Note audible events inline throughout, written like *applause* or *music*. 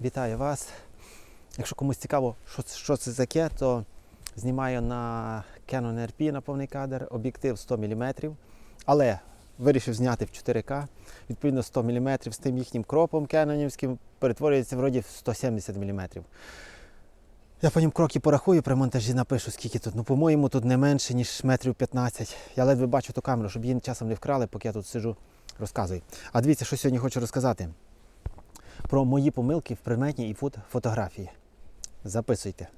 Вітаю вас. Якщо комусь цікаво, що, що це таке, то знімаю на Canon RP на повний кадр, об'єктив 100 мм, але вирішив зняти в 4К. Відповідно, 100 мм з тим їхнім кропом кенонівським перетворюється вроді в 170 мм. Я потім кроки порахую при монтажі напишу, скільки тут. Ну, по-моєму, тут не менше, ніж метрів 15. Я ледве бачу ту камеру, щоб її часом не вкрали, поки я тут сижу, розказую. А дивіться, що сьогодні хочу розказати про мої помилки в предметній і фото- фотографії. Записуйте.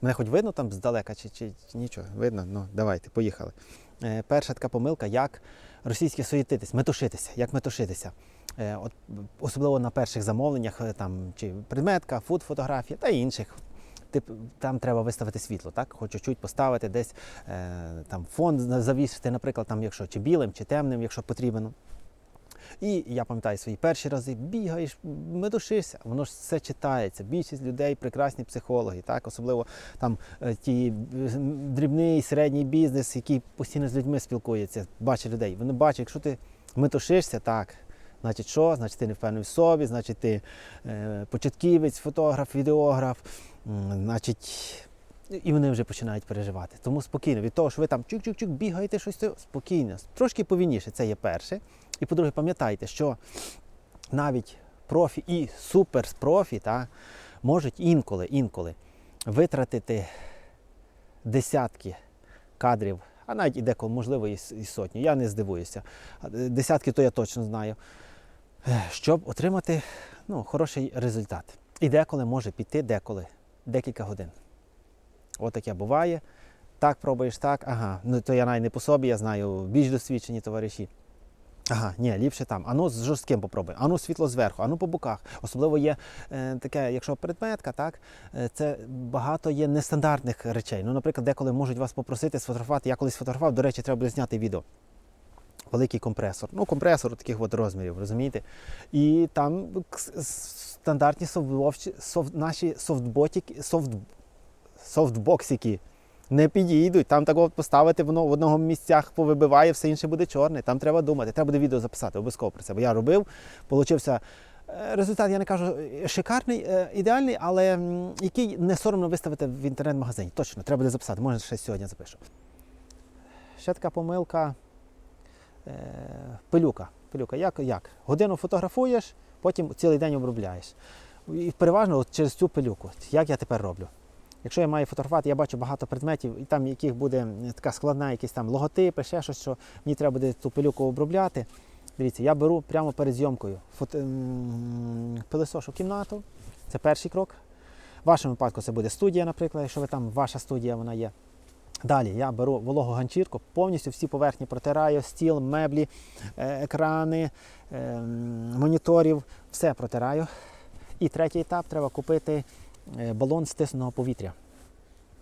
Мене хоч видно там здалека, чи, чи, нічого? Видно? Ну, давайте, поїхали. Е, перша така помилка, як російське суєтитись, метушитися, як метушитися. Е, от, особливо на перших замовленнях, е, там, чи предметка, фуд-фотографія та інших. Тип, там треба виставити світло, так? Хоч чуть поставити десь е, там фон завісити, наприклад, там, якщо чи білим, чи темним, якщо потрібно. І я пам'ятаю свої перші рази, бігаєш, медушишся, воно ж все читається. Більшість людей прекрасні психологи, так? особливо там е, ті е, дрібний середній бізнес, який постійно з людьми спілкується, бачить людей. Вони бачать, якщо ти метушишся, так. Значить, що? Значить, ти не впевнений в собі, значить, ти е, початківець, фотограф, відеограф, значить, і вони вже починають переживати. Тому спокійно, від того, що ви там чук-чук-чук бігаєте щось, спокійно, трошки повільніше, це є перше. І по-друге, пам'ятайте, що навіть профі і суперпрофі та, можуть інколи, інколи витратити десятки кадрів, а навіть і деколи, можливо, і сотні. Я не здивуюся. Е, Десятки то я точно знаю. Е, Щоб отримати ну, хороший результат. І деколи може піти, деколи декілька годин. От таке буває. Так пробуєш, так, ага. Ну то я навіть не по собі, я знаю більш досвідчені товариші. Ага, ні, ліпше там. Ану з жорстким попробуй, ану світло зверху, ану по боках. Особливо є е, таке, якщо предметка, так, е, це багато є нестандартних речей. Ну, наприклад, деколи можуть вас попросити сфотографувати. Я колись фотографував, до речі, треба буде зняти відео. Великий компресор. Ну, компресор таких от розмірів, розумієте? І там стандартні софт, наші софтботики, софт, софтбоксики не підійдуть. Там так от поставити воно в одному місцях повибиває, все інше буде чорне. Там треба думати. Треба буде відео записати обов'язково про це. Бо я робив, получився е, результат, я не кажу е, шикарний, е, ідеальний, але який не соромно виставити в інтернет-магазині. Точно, треба буде записати. Може, ще сьогодні запишу. Ще така помилка. Пилюка. Пилюка. Як, як? Годину фотографуєш, потім цілий день обробляєш. І переважно от через цю пилюку. Як я тепер роблю? Якщо я маю фотографувати, я бачу багато предметів, і там яких буде така складна, якісь там логотипи, ще щось, що мені треба буде ту пилюку обробляти. Дивіться, я беру прямо перед зйомкою фото, пилисошу кімнату. Це перший крок. В вашому випадку це буде студія, наприклад, якщо ви там ваша студія вона є. Далі я беру вологу ганчірку, повністю всі поверхні протираю, стіл, меблі, е, екрани, е, моніторів, все протираю. І третій етап треба купити балон стисненого повітря.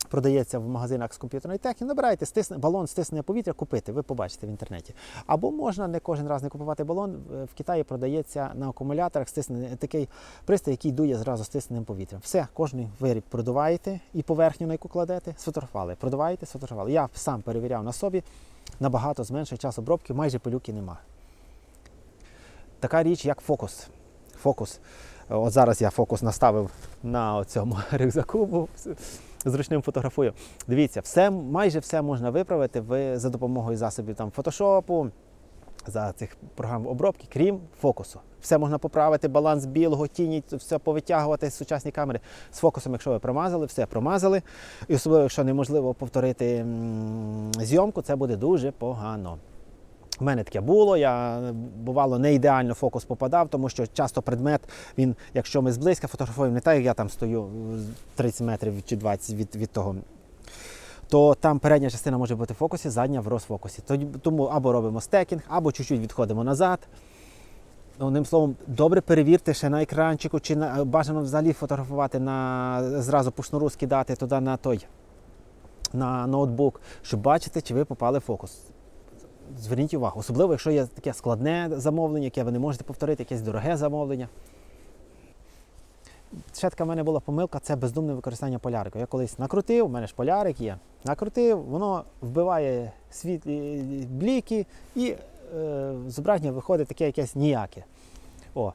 Продається в магазинах з комп'ютерної техніки. Набирайте стисне, балон стиснене повітря, купити, ви побачите в інтернеті. Або можна не кожен раз не купувати балон. Е, В Китаї продається на акумуляторах стиснений такий пристрій, який дує зразу стисненим повітрям. Все, кожний виріб продуваєте і поверхню, на яку кладете, сфотографували. Продуваєте, сфотографували. Я сам перевіряв на собі, набагато зменшує час обробки, майже пилюки нема. Така річ, як фокус. Фокус. От зараз я фокус наставив на цьому *laughs* рюкзаку, бо зручним фотографую. Дивіться, все, майже все можна виправити ви, за допомогою засобів там, фотошопу, за цих програм обробки, крім фокусу. Все можна поправити, баланс білого, тіні, все повитягувати з сучасні камери. З фокусом, якщо ви промазали, все промазали. І особливо, якщо неможливо повторити зйомку, це буде дуже погано. У мене таке було, я бувало не ідеально фокус попадав, тому що часто предмет, він, якщо ми зблизька фотографуємо, не так, як я там стою е, 30 метрів чи 20 від, від того, то там передня частина може бути в фокусі, задня в розфокусі. Тому або робимо стекінг, або чуть-чуть відходимо назад. Одним словом, добре перевірте ще на екранчику, чи на, бажано взагалі фотографувати на зразу по шнуру скидати туди на той на ноутбук, щоб бачити, чи ви попали в фокус. Зверніть увагу, особливо, якщо є таке складне замовлення, яке ви не можете повторити, якесь дороге замовлення. Ще така в мене була помилка це бездумне використання полярику. Я колись накрутив, у мене ж полярик є. Накрутив, воно вбиває світлі бліки і е, зображення виходить таке якесь ніяке. О.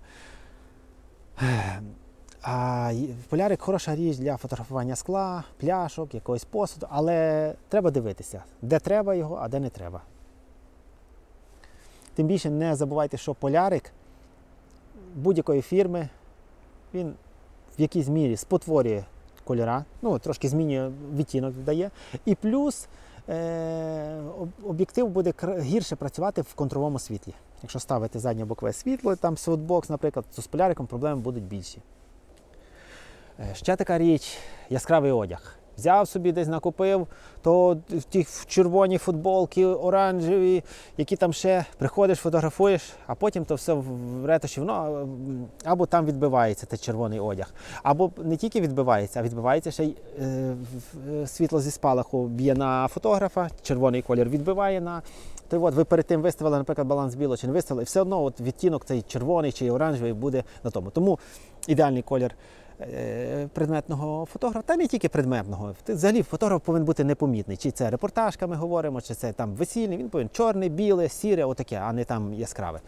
А полярик хороша річ для фотографування скла, пляшок, якогось посуду, але треба дивитися, де треба його, а де не треба. Тим більше не забувайте, що полярик будь-якої фірми, він в якійсь мірі спотворює кольора, ну, трошки змінює відтінок дає. І плюс е- об'єктив буде гірше працювати в контровому світлі. Якщо ставити заднє бокове світло, там софтбокс, наприклад, то з поляриком проблеми будуть більші. Е, Ще така річ яскравий одяг. Взяв собі десь накупив, то в ті червоні футболки, оранжеві, які там ще приходиш, фотографуєш, а потім то все в ретуші, м, або там відбивається той червоний одяг, або не тільки відбивається, а відбивається ще й е, е, світло зі спалаху б'є на фотографа, червоний колір відбиває на. То от ви перед тим виставили, наприклад, баланс біло чи не виставили, і все одно от відтінок цей червоний чи оранжевий буде на тому. Тому ідеальний колір предметного фотографа, та не тільки предметного. Взагалі фотограф повинен бути непомітний. Чи це репортажка, ми говоримо, чи це там весільний, він повинен чорне, біле, сіре, отаке, а не там яскраве.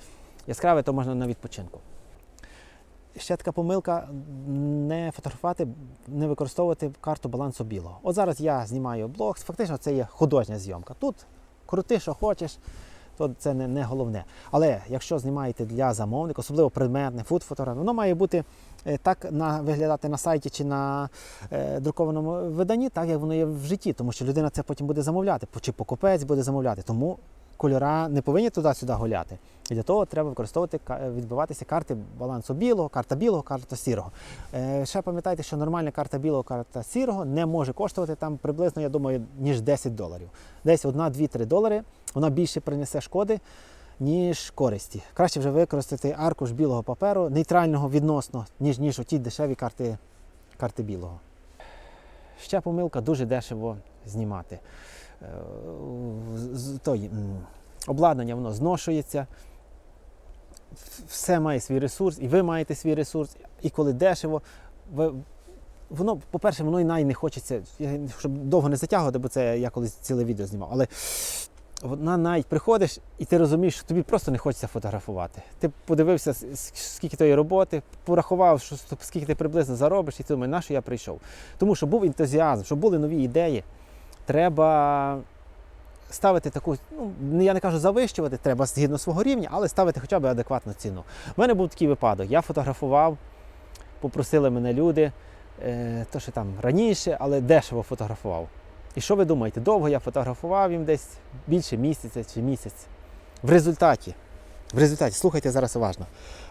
Яскраве то можна на відпочинку. Ще така помилка не фотографувати, не використовувати карту балансу білого. От зараз я знімаю блог, фактично це є художня зйомка. Тут крути, що хочеш, то це не, не головне. Але якщо знімаєте для замовника, особливо предметне, фуд-фотограф, воно має бути е, так на, виглядати на сайті чи на е, друкованому виданні, так як воно є в житті, тому що людина це потім буде замовляти, чи покупець буде замовляти. Тому кольора не повинні туди-сюди гуляти. І для того треба використовувати відбиватися карти балансу білого, карта білого, карта сірого. Е, ще пам'ятайте, що нормальна карта білого, карта сірого не може коштувати там приблизно, я думаю, ніж 10 доларів. Десь 1, 2, 3 долари. Вона більше принесе шкоди, ніж користі. Краще вже використати аркуш білого паперу, нейтрального відносно, ніж, ніж оті дешеві карти, карти білого. Ще помилка дуже дешево знімати. Е, той, обладнання воно зношується. Все має свій ресурс, і ви маєте свій ресурс. І коли дешево, ви, воно, по-перше, воно і най не хочеться, щоб довго не затягувати, бо це я колись ціле відео знімав. Але вона навіть приходиш, і ти розумієш, що тобі просто не хочеться фотографувати. Ти подивився, скільки тої роботи, порахував, що, скільки ти приблизно заробиш, і ти думаєш, на що я прийшов. Тому що був ентузіазм, щоб були нові ідеї. Треба ставити таку, ну я не кажу завищувати, треба згідно свого рівня, але ставити хоча б адекватну ціну. У мене був такий випадок. Я фотографував, попросили мене люди, е, то що там раніше, але дешево фотографував. І що ви думаєте? Довго я фотографував їм десь більше місяця чи місяць. В результаті, в результаті, слухайте зараз уважно.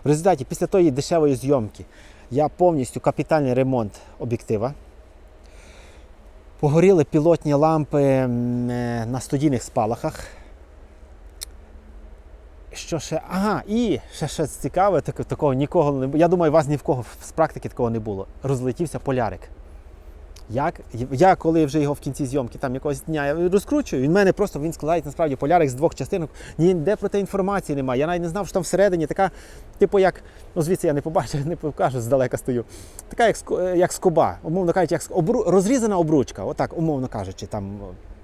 В результаті, після тої дешевої зйомки, я повністю капітальний ремонт об'єктива. Погоріли пілотні лампи е, на студійних спалахах. Що ще? Ага, і ще щось цікаве, так- такого нікого не було. Я думаю, у вас ні в кого з практики такого не було. Розлетівся полярик. Як? Я коли вже його в кінці зйомки там якогось дня я розкручую, він мене просто він складається насправді полярик з двох частинок. Ніде про те інформації немає. Я навіть не знав, що там всередині така, типу, як, ну звідси я не побачив, *laughs* не покажу, здалека стою. Така як, е, як скоба, умовно кажучи, як обру... розрізана обручка. Отак, умовно кажучи, там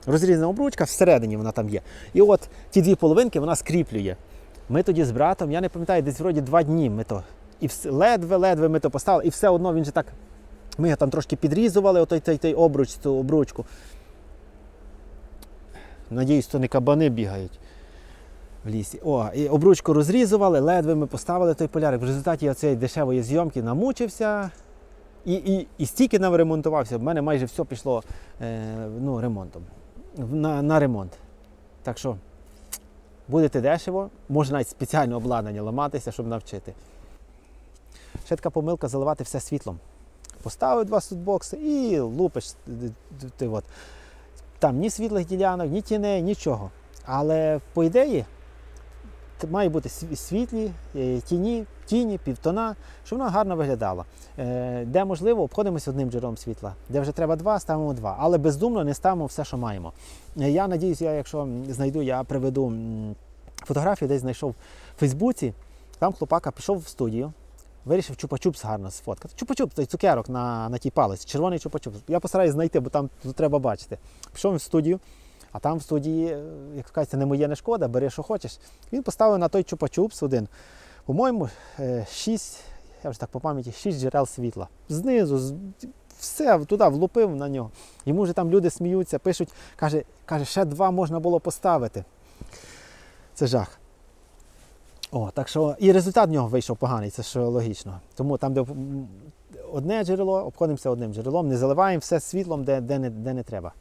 розрізана обручка, всередині вона там є. І от ті дві половинки вона скріплює. Ми тоді з братом, я не пам'ятаю, десь вроді два дні ми то. І ледве-ледве ми то поставили, і все одно він же так. Ми там трошки підрізували, отой той, той обруч, цю обручку. Надіюсь, то не кабани бігають в лісі. О, і обручку розрізували, ледве ми поставили той полярик. В результаті цієї дешевої зйомки намучився і, і, і стільки нам ремонтувався. В мене майже все пішло е, ну, ремонтом. На, на ремонт. Так що будете дешево, може навіть спеціальне обладнання ламатися, щоб навчити. Ще така помилка заливати все світлом. Поставив два судбокси і лупиш. Ти, от. Там ні світлих ділянок, ні тіней, нічого. Але по ідеї має бути світлі, е, тіні, тіні, півтона, щоб вона гарно виглядала. Е, Де можливо, обходимося одним джерелом світла. Де вже треба два, ставимо два. Але бездумно не ставимо все, що маємо. Е, Я надіюсь, я, якщо знайду, я приведу фотографію, десь знайшов в Фейсбуці. Там хлопака пішов в студію, вирішив чупа-чупс гарно сфоткати. Чупа-чупс, той цукерок на, на тій палець, червоний чупа-чупс. Я постараюсь знайти, бо там тут треба бачити. Пішов в студію, а там в студії, е, як кажеться, не моє, не шкода, бери, що хочеш. Він поставив на той чупа-чупс один. По-моєму, 6 я вже так по пам'яті, 6 джерел світла. Знизу, все туди влупив на нього. Йому вже там люди сміються, пишуть, каже, каже, ще два можна було поставити. Це жах. О, так що і результат в нього вийшов поганий, це ж логічно. Тому там, де одне джерело, обходимося одним джерелом, не заливаємо все світлом, де, де, не, де не треба.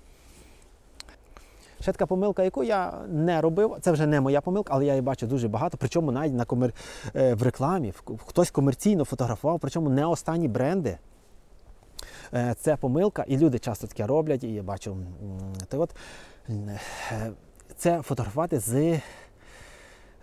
Ще така помилка, яку я не робив, це вже не моя помилка, але я її бачу дуже багато. Причому навіть на комер... е, в рекламі хтось комерційно фотографував, причому не останні бренди. Е, Це помилка, і люди часто таке роблять, і я бачу. Так от, е, це фотографувати з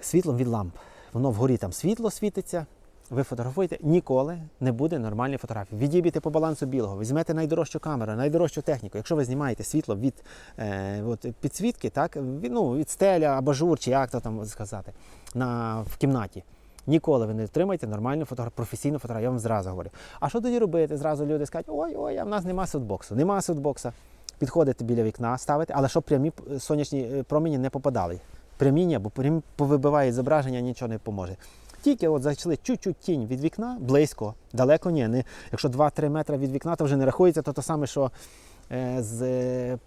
світлом від ламп. Воно вгорі там світло світиться. Ви фотографуєте, ніколи не буде нормальної фотографії. Відіб'єте по балансу білого, візьмете найдорожчу камеру, найдорожчу техніку. Якщо ви знімаєте світло від е, от, підсвітки, так, від, ну, від стеля, абажур, чи як то там сказати, на, в кімнаті. Ніколи ви не отримаєте нормальну фотографію, професійну фотографію, я вам зразу говорю. А що тоді робити? Зразу люди скажуть, ой, ой, а в нас нема сутбоксу. Нема сутбокса. Підходите біля вікна, ставите, але щоб прямі е, сонячні е, промені не попадали. Прямі бо повибиває зображення, нічого не поможе. Тільки от зайшли чуть-чуть тінь від вікна, близько, далеко ні. Не, якщо 2-3 метри від вікна, то вже не рахується, то те саме, що е, з е,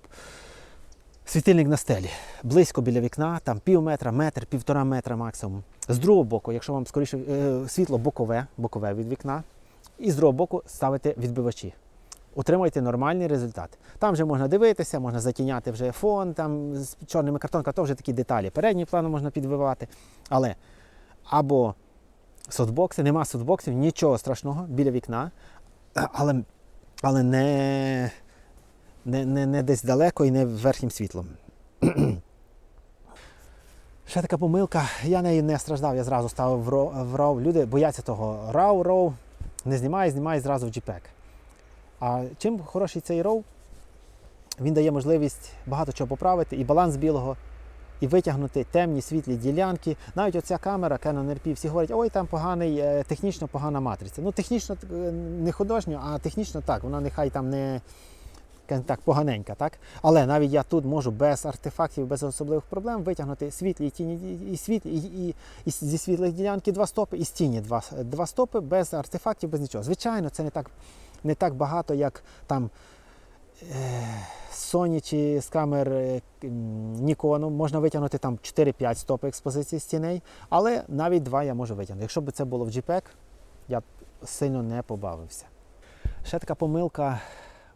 світильник на стелі. Близько біля вікна, там пів метра, метр, півтора метра максимум. З другого боку, якщо вам скоріше е, світло бокове, бокове від вікна, і з другого боку ставите відбивачі. Отримуєте нормальний результат. Там вже можна дивитися, можна затіняти вже фон там з чорними картонками, то вже такі деталі. Передній план можна підбивати. Але або софтбокси, нема софтбоксів, нічого страшного біля вікна, але, але не, не, не, не десь далеко і не верхнім світлом. *clears throat* Ще така помилка, я нею не страждав, я зразу ставив в RAW. Люди бояться того RAW, RAW, не знімає, знімає зразу в JPEG. А чим хороший цей RAW? Він дає можливість багато чого поправити, і баланс білого, і витягнути темні світлі ділянки. Навіть оця камера Canon RP, всі говорять, ой, там поганий, е, технічно погана матриця. Ну, технічно е, не художньо, а технічно так, вона нехай там не так, поганенька, так? Але навіть я тут можу без артефактів, без особливих проблем витягнути світлі тіні і світлі, і, і, і зі світлих ділянки два стопи, і з тіні два, два стопи, без артефактів, без нічого. Звичайно, це не так, не так багато, як там. Е, Sony чи з камер Nikon можна витягнути там 4-5 стопи експозиції з тіней, але навіть два я можу витягнути. Якщо б це було в JPEG, я б сильно не побавився. Ще така помилка.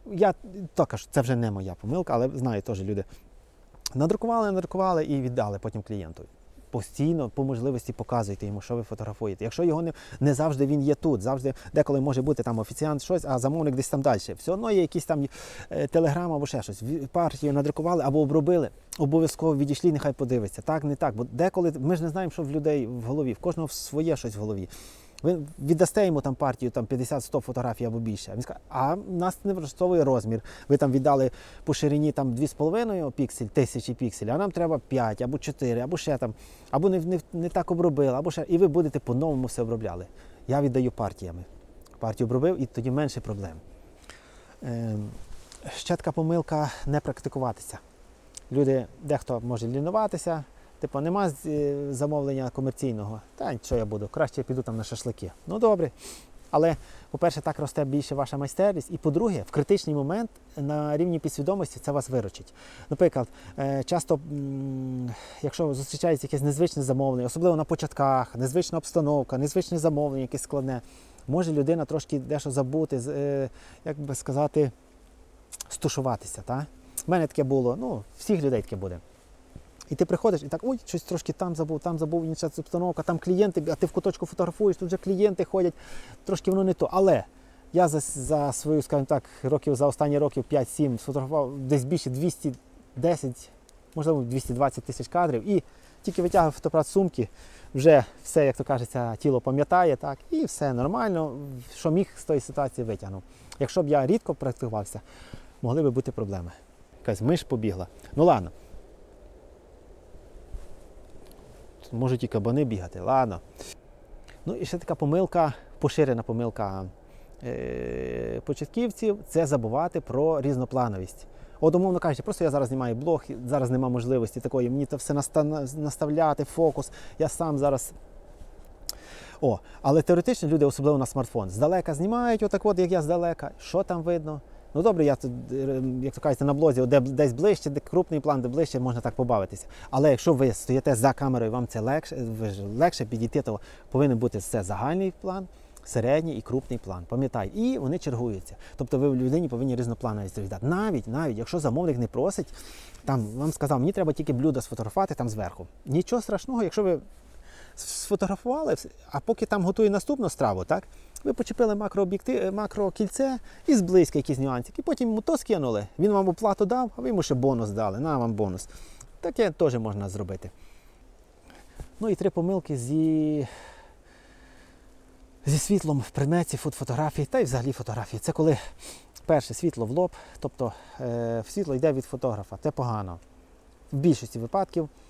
Я також, це вже не моя помилка, але знаю, теж люди надрукували, надрукували і віддали потім клієнту. Постійно, по можливості, показуйте йому, що ви фотографуєте. Якщо його не, не завжди він є тут, завжди деколи може бути там офіціант щось, а замовник десь там далі. Все одно є якісь там е, телеграм або ще щось. Партію надрукували або обробили. Обов'язково відійшли, нехай подивиться. Так, не так. Бо деколи ми ж не знаємо, що в людей в голові. В кожного своє щось в голові. Ви віддасте йому там партію там 50-100 фотографій або більше. Він скаже, а нас не влаштовує розмір. Ви там віддали по ширині там 2,5 піксель, тисячі пікселів, а нам треба 5 або 4, або ще там, або не, не, не так обробили, або ще. І ви будете по-новому все обробляли. Я віддаю партіями. Партію обробив і тоді менше проблем. Ем, ще така помилка не практикуватися. Люди, дехто може лінуватися, типу, нема е, замовлення комерційного. Та що я буду? Краще я піду там на шашлики. Ну добре. Але, по-перше, так росте більше ваша майстерність. І по-друге, в критичний момент на рівні підсвідомості це вас виручить. Наприклад, е, часто, якщо зустрічається якесь незвичне замовлення, особливо на початках, незвична обстановка, незвичне замовлення, якесь складне, може людина трошки дещо забути, е, як би сказати, стушуватися. Та? У мене таке було, ну, всіх людей таке буде. І ти приходиш і так, ой, щось трошки там забув, там забув, інша обстановка, там клієнти, а ти в куточку фотографуєш, тут вже клієнти ходять, трошки воно не то. Але я за, за свою, скажімо так, років, за останні років 5-7 сфотографував десь більше 210, можливо, 220 тисяч кадрів. І тільки витягав фотоапарат сумки, вже все, як то кажеться, тіло пам'ятає, так, і все нормально, що міг з тої ситуації витягнув. Якщо б я рідко практикувався, могли би бути проблеми. Якась миш побігла. Ну ладно. Тут Можуть і кабани бігати, ладно. Ну і ще така помилка, поширена помилка е- початківців це забувати про різноплановість. От, умовно кажучи, просто я зараз знімаю блог, зараз нема можливості такої, мені це все наста- наставляти, фокус. Я сам зараз О, але теоретично люди, особливо на смартфон, здалека знімають, отак от, як я здалека, що там видно. Ну добре, я тут, е, як то кажете, на блозі, де десь ближче, де крупний план, де ближче, можна так побавитися. Але якщо ви стоїте за камерою, вам це легше, легше підійти, то повинен бути це загальний план, середній і крупний план. Пам'ятай, і вони чергуються. Тобто ви в людині повинні різнопланові віддати. Навіть, навіть, якщо замовник не просить, там вам сказав, мені треба тільки блюдо сфотографувати там зверху. Нічого страшного, якщо ви сфотографували, а поки там готує наступну страву, так? Ви почепили макрооб'єктив, макрокільце і зблизька якісь нюансики. І потім йому то скинули. Він вам оплату дав, а ви йому ще бонус дали. На вам бонус. Таке теж можна зробити. Ну і три помилки зі, зі світлом в предметі фотографії та й взагалі фотографії. Це коли перше світло в лоб, тобто е, світло йде від фотографа. Це погано. В більшості випадків е,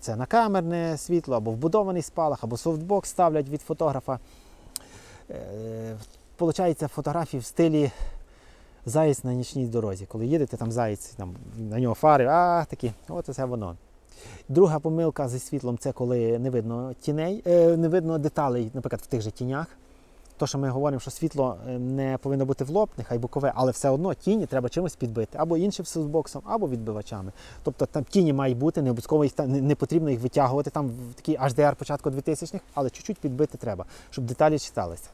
це накамерне світло, або вбудований спалах, або софтбокс ставлять від фотографа. Е, Получається фотографії в стилі заєць на нічній дорозі. Коли їдете, там заєць, там, на нього фари, а такі, от це воно. Друга помилка зі світлом це коли не видно тіней, е, не видно деталей, наприклад, в тих же тінях. То, що ми говоримо, що світло е, не повинно бути в лоб, нехай бокове, але все одно тіні треба чимось підбити, або іншим софтбоксом, або відбивачами. Тобто там тіні мають бути, не обов'язково їх не потрібно їх витягувати там в такий HDR початку 2000-х, але чуть-чуть підбити треба, щоб деталі читалися.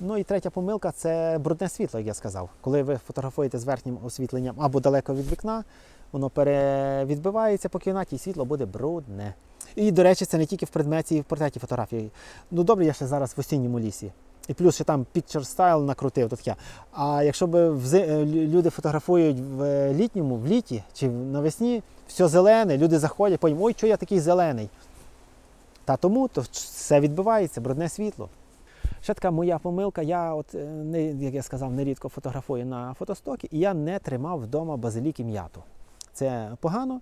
Ну і третя помилка це брудне світло, як я сказав. Коли ви фотографуєте з верхнім освітленням або далеко від вікна, воно перевідбивається по кімнаті і світло буде брудне. І, до речі, це не тільки в предметі і в портреті фотографії. Ну добре, я ще зараз в осінньому лісі. І плюс ще там picture style накрутив, таке. А якщо б е, люди фотографують в е, літньому, в літі чи навесні, все зелене, люди заходять, потім, ой, що я такий зелений. Та тому то все відбивається, брудне світло. Ще така моя помилка, я, от, е, не, як я сказав, нерідко фотографую на фотостокі, і я не тримав вдома базилік і м'яту. Це погано,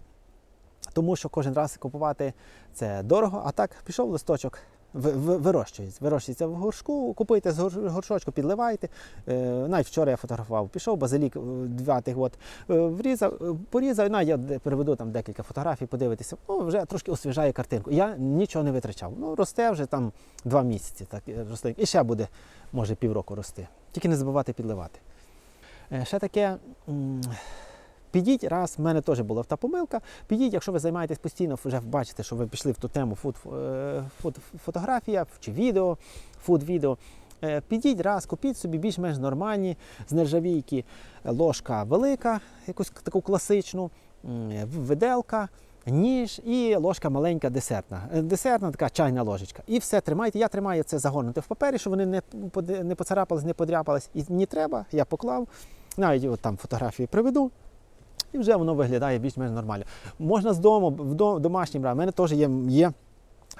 тому що кожен раз купувати це дорого, а так пішов листочок, вирощується. Вирощується в горшку, купуєте з горшочку, підливаєте. Е, навіть вчора я фотографував, пішов базилік е, два тих от, е, врізав, порізав, навіть я приведу там декілька фотографій, подивитися, ну, вже трошки освіжає картинку. Я нічого не витрачав. Ну, росте вже там два місяці, так, росте. і ще буде, може, півроку рости. Тільки не забувати підливати. Ще таке. Підіть раз, в мене теж була та помилка. Підіть, якщо ви займаєтесь постійно, вже бачите, що ви пішли в ту тему фуд, е, фуд, фотографія чи відео, фуд-відео. Е, Підіть раз, купіть собі більш-менш нормальні з нержавійки ложка велика, якусь таку класичну, м, виделка, ніж і ложка маленька десертна. Е, Десертна така чайна ложечка. І все тримайте. Я тримаю це загорнуте в папері, щоб вони не, не поцарапались, не подряпались. І не треба, я поклав. Навіть от там фотографії приведу. І вже воно виглядає більш-менш нормально. Можна з дому, в до- домашнім брати. У мене теж є, є,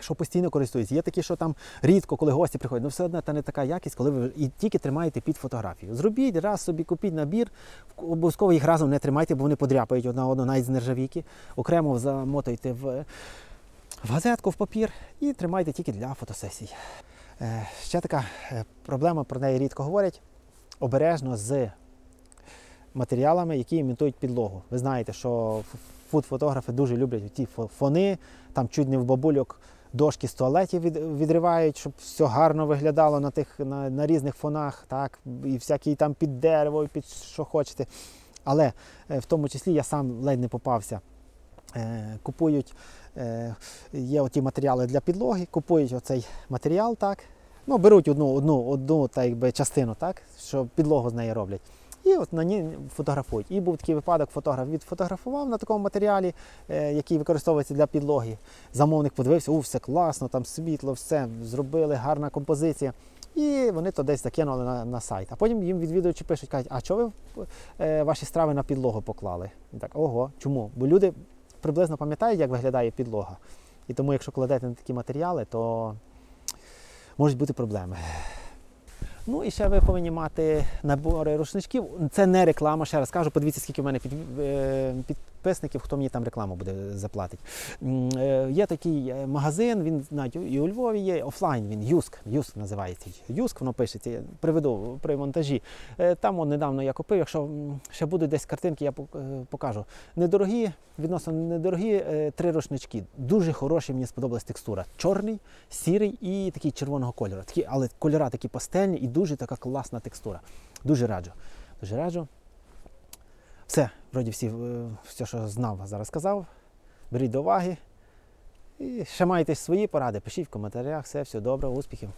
що постійно користуються. Є такі, що там рідко, коли гості приходять. Ну все одно це не така якість, коли ви і тільки тримаєте під фотографію. Зробіть раз собі, купіть набір, обов'язково їх разом не тримайте, бо вони подряпають одна одну навіть з нержавійки. Окремо замотуйте в, в газетку, в папір і тримайте тільки для фотосесій. Е, ще така е, проблема, про неї рідко говорять. Обережно з матеріалами, які імітують підлогу. Ви знаєте, що фуд-фотографи дуже люблять ті фони, там чуть не в бабульок дошки з туалетів відривають, щоб все гарно виглядало на тих на, на різних фонах, так, і всякі там під дерево, і під що хочете. Але е, в тому числі я сам ледь не попався. Е, Купують, е, є оті матеріали для підлоги, купують оцей матеріал, так. Ну, беруть одну, одну, одну так, якби, частину, так, що підлогу з неї роблять. І от на ній фотографують. І був такий випадок, фотограф відфотографував на такому матеріалі, е, який використовується для підлоги. Замовник подивився, у, все класно, там світло, все зробили, гарна композиція. І вони то десь закинули на, на сайт. А потім їм відвідувачі пишуть, кажуть, а чого ви е, ваші страви на підлогу поклали? І так, ого, чому? Бо люди приблизно пам'ятають, як виглядає підлога. І тому, якщо кладете на такі матеріали, то можуть бути проблеми. Ну і ще ви повинні мати набори рушничків. Це не реклама, ще раз кажу. Подивіться, скільки в мене під, е, підписників, хто мені там рекламу буде заплатить. Е, Є такий е, магазин, він навіть і у Львові є офлайн. Він Юск. Юск називається. Юск, воно пишеться. Я приведу при монтажі. Там он, недавно я купив. Якщо ще будуть десь картинки, я покажу. Недорогі, відносно недорогі три рушнички. Дуже хороші, мені сподобалась текстура. Чорний, сірий і такий червоного кольору. Такі, але кольора такі пастельні і дуже така класна текстура. Дуже раджу. Дуже раджу. Все, вроді всі, е, все, що знав, зараз сказав. Беріть до уваги. І ще маєте свої поради, пишіть в коментарях. Все, все добре, успіхів.